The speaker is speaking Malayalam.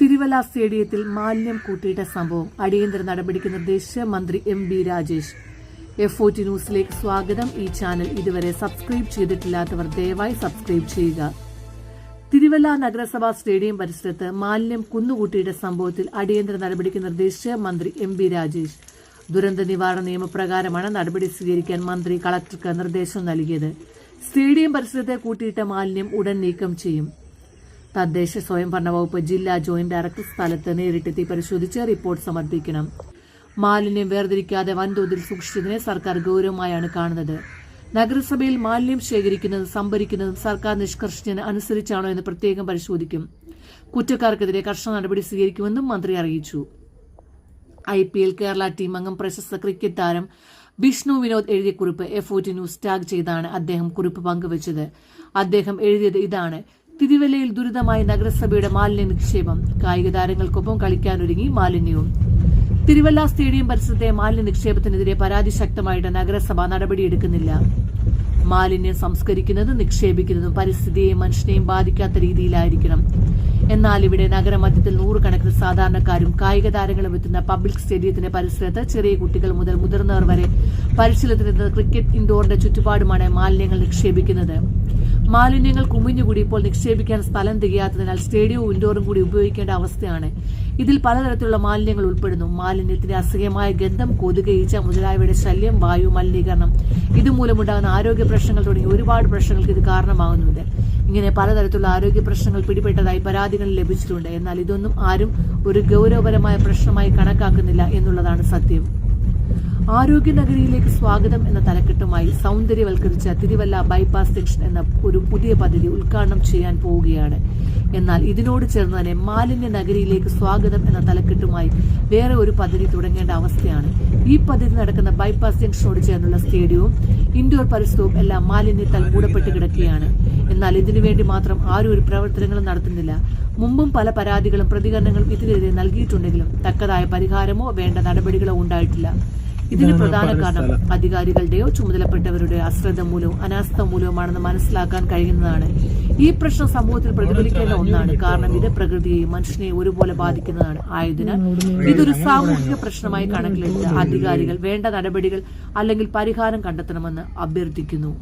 തിരുവല്ല സ്റ്റേഡിയത്തിൽ മാലിന്യം കൂട്ടിയിട്ട സംഭവം. അടിയന്തര നടപടിക്ക് നിർദ്ദേശിച്ച് മന്ത്രി M B Rajesh. F O T ന്യൂസിലേക്ക് സ്വാഗതം. ഈ ചാനൽ ഇതുവരെ സബ്സ്ക്രൈബ് ചെയ്തിട്ടില്ലാത്തവർ ദയവായി സബ്സ്ക്രൈബ് ചെയ്യുക. തിരുവല്ല നഗരസഭാ സ്റ്റേഡിയം പരിസരത്ത് മാലിന്യം കുന്നുകൂട്ടിയിട്ട സംഭവത്തിൽ അടിയന്തര നടപടിക്ക് നിർദ്ദേശിച്ച് മന്ത്രി എം ബി രാജേഷ്. ദുരന്ത നിവാരണ നിയമപ്രകാരമാണ് നടപടി സ്വീകരിക്കാൻ മന്ത്രി കളക്ടർക്ക് നിർദ്ദേശം നൽകിയത്. സ്റ്റേഡിയം പരിസരത്തെ കൂട്ടിയിട്ട മാലിന്യം ഉടൻ നീക്കം ചെയ്യും. തദ്ദേശ സ്വയംഭരണ വകുപ്പ് ജില്ലാ ജോയിന്റ് ഡയറക്ടർ സ്ഥലത്ത് നേരിട്ടെത്തി പരിശോധിച്ച് റിപ്പോർട്ട് സമർപ്പിക്കണം. മാലിന്യം വേർതിരിക്കാതെ വൻതോതിൽ സൂക്ഷിച്ചതിനെ സർക്കാർ ഗൌരവമായാണ് കാണുന്നത്. നഗരസഭയിൽ മാലിന്യം ശേഖരിക്കുന്നതും സംഭരിക്കുന്നതും സർക്കാർ നിഷ്കർഷിച്ചതിന് അനുസരിച്ചാണോ എന്ന് പ്രത്യേകം പരിശോധിക്കും. കുറ്റക്കാർക്കെതിരെ കർശന നടപടി സ്വീകരിക്കുമെന്നും മന്ത്രി അറിയിച്ചു. I P L Kerala team അംഗം പ്രശസ്ത ക്രിക്കറ്റ് താരം വിഷ്ണു വിനോദ് എഴുതിയ കുറിപ്പ് F O T news tag ചെയ്താണ് അദ്ദേഹം കുറിപ്പ് പങ്കുവച്ചത്. അദ്ദേഹം എഴുതിയത് ഇതാണ്. തിരുവല്ലയിൽ ദുരിതമായ നഗരസഭയുടെ മാലിന്യ നിക്ഷേപം കായിക താരങ്ങൾക്കൊപ്പം കളിക്കാനൊരുങ്ങി മാലിന്യവും. തിരുവല്ല സ്റ്റേഡിയം പരിസരത്തെ മാലിന്യ നിക്ഷേപത്തിനെതിരെ പരാതി ശക്തമായിട്ട് നഗരസഭ നടപടിയെടുക്കുന്നില്ല. മാലിന്യം സംസ്കരിക്കുന്നതും നിക്ഷേപിക്കുന്നതും പരിസ്ഥിതിയെയും മനുഷ്യനെയും ബാധിക്കാത്ത രീതിയിലായിരിക്കണം. എന്നാൽ ഇവിടെ നഗരമധ്യത്തിൽ നൂറുകണക്കിന് സാധാരണക്കാരും കായിക താരങ്ങളും എത്തുന്ന പബ്ലിക് സ്റ്റേഡിയത്തിന്റെ പരിസരത്ത് ചെറിയ കുട്ടികൾ മുതൽ മുതിർന്നവർ വരെ പരിശീലനത്തിനെത്തുന്ന ക്രിക്കറ്റ് ഇൻഡോറിന്റെ ചുറ്റുപാടുമാണ് മാലിന്യങ്ങൾ നിക്ഷേപിക്കുന്നത്. മാലിന്യങ്ങൾ കുമിഞ്ഞുകൂടി ഇപ്പോൾ നിക്ഷേപിക്കാൻ സ്ഥലം തികയാത്തതിനാൽ സ്റ്റേഡിയവും ഇൻഡോറും കൂടി ഉപയോഗിക്കേണ്ട അവസ്ഥയാണ്. ഇതിൽ പലതരത്തിലുള്ള മാലിന്യങ്ങൾ ഉൾപ്പെടുന്നു. മാലിന്യത്തിന്റെ അസഹ്യമായ ഗന്ധം കൊതുക് ഈച്ച മുതലായവയുടെ ശല്യം വായു മലിനീകരണം. ഇതുമൂലമുണ്ടാകുന്ന ആരോഗ്യ പ്രശ്നങ്ങൾ തുടങ്ങി ഒരുപാട് പ്രശ്നങ്ങൾക്ക് ഇത് കാരണമാകുന്നുണ്ട്. ഇങ്ങനെ പലതരത്തിലുള്ള ആരോഗ്യ പ്രശ്നങ്ങൾ പിടിപെട്ടതായി പരാതികൾ ലഭിച്ചിട്ടുണ്ട്. എന്നാൽ ഇതൊന്നും ആരും ഒരു ഗൗരവപരമായ പ്രശ്നമായി കണക്കാക്കുന്നില്ല എന്നുള്ളതാണ് സത്യം. ആരോഗ്യനഗരിയിലേക്ക് സ്വാഗതം എന്ന തലക്കെട്ടുമായി സൗന്ദര്യവൽക്കരിച്ച തിരുവല്ല ബൈപ്പാസ് ജംഗ്ഷൻ എന്ന ഒരു പുതിയ പദ്ധതി ഉദ്ഘാടനം ചെയ്യാൻ പോവുകയാണ്. എന്നാൽ ഇതിനോട് ചേർന്ന് തന്നെ മാലിന്യ നഗരിയിലേക്ക് സ്വാഗതം എന്ന തലക്കെട്ടുമായി വേറെ ഒരു പദ്ധതി തുടങ്ങേണ്ട അവസ്ഥയാണ്. ഈ പദ്ധതി നടക്കുന്ന ബൈപ്പാസ് ജംഗ്ഷനോട് ചേർന്നുള്ള സ്റ്റേഡിയവും ഇൻഡോർ പരിസരവും എല്ലാം മാലിന്യത്താൽ മൂടപ്പെട്ട് കിടക്കുകയാണ്. എന്നാൽ ഇതിനുവേണ്ടി മാത്രം ആരും ഒരു പ്രവർത്തനങ്ങളും നടത്തുന്നില്ല. മുമ്പും പല പരാതികളും പ്രതികരണങ്ങളും ഇതിനെതിരെ നൽകിയിട്ടുണ്ടെങ്കിലും തക്കതായ പരിഹാരമോ വേണ്ട നടപടികളോ ഉണ്ടായിട്ടില്ല. ഇതിന് പ്രധാന കാരണം അധികാരികളുടെയോ ചുമതലപ്പെട്ടവരുടെയോ അശ്രദ്ധ മൂലവും അനാസ്ഥ മൂലവുമാണെന്ന് മനസ്സിലാക്കാൻ കഴിയുന്നതാണ്. ഈ പ്രശ്നം സമൂഹത്തിൽ പ്രതിഫലിക്കേണ്ട ഒന്നാണ്. കാരണം ഇത് പ്രകൃതിയെയും മനുഷ്യനെയും ഒരുപോലെ ബാധിക്കുന്നതാണ്. ആയതിനാൽ ഇതൊരു സാമൂഹിക പ്രശ്നമായി കണക്കിലെടുത്ത് അധികാരികൾ വേണ്ട നടപടികൾ അല്ലെങ്കിൽ പരിഹാരം കണ്ടെത്തണമെന്ന് അഭ്യർത്ഥിക്കുന്നു.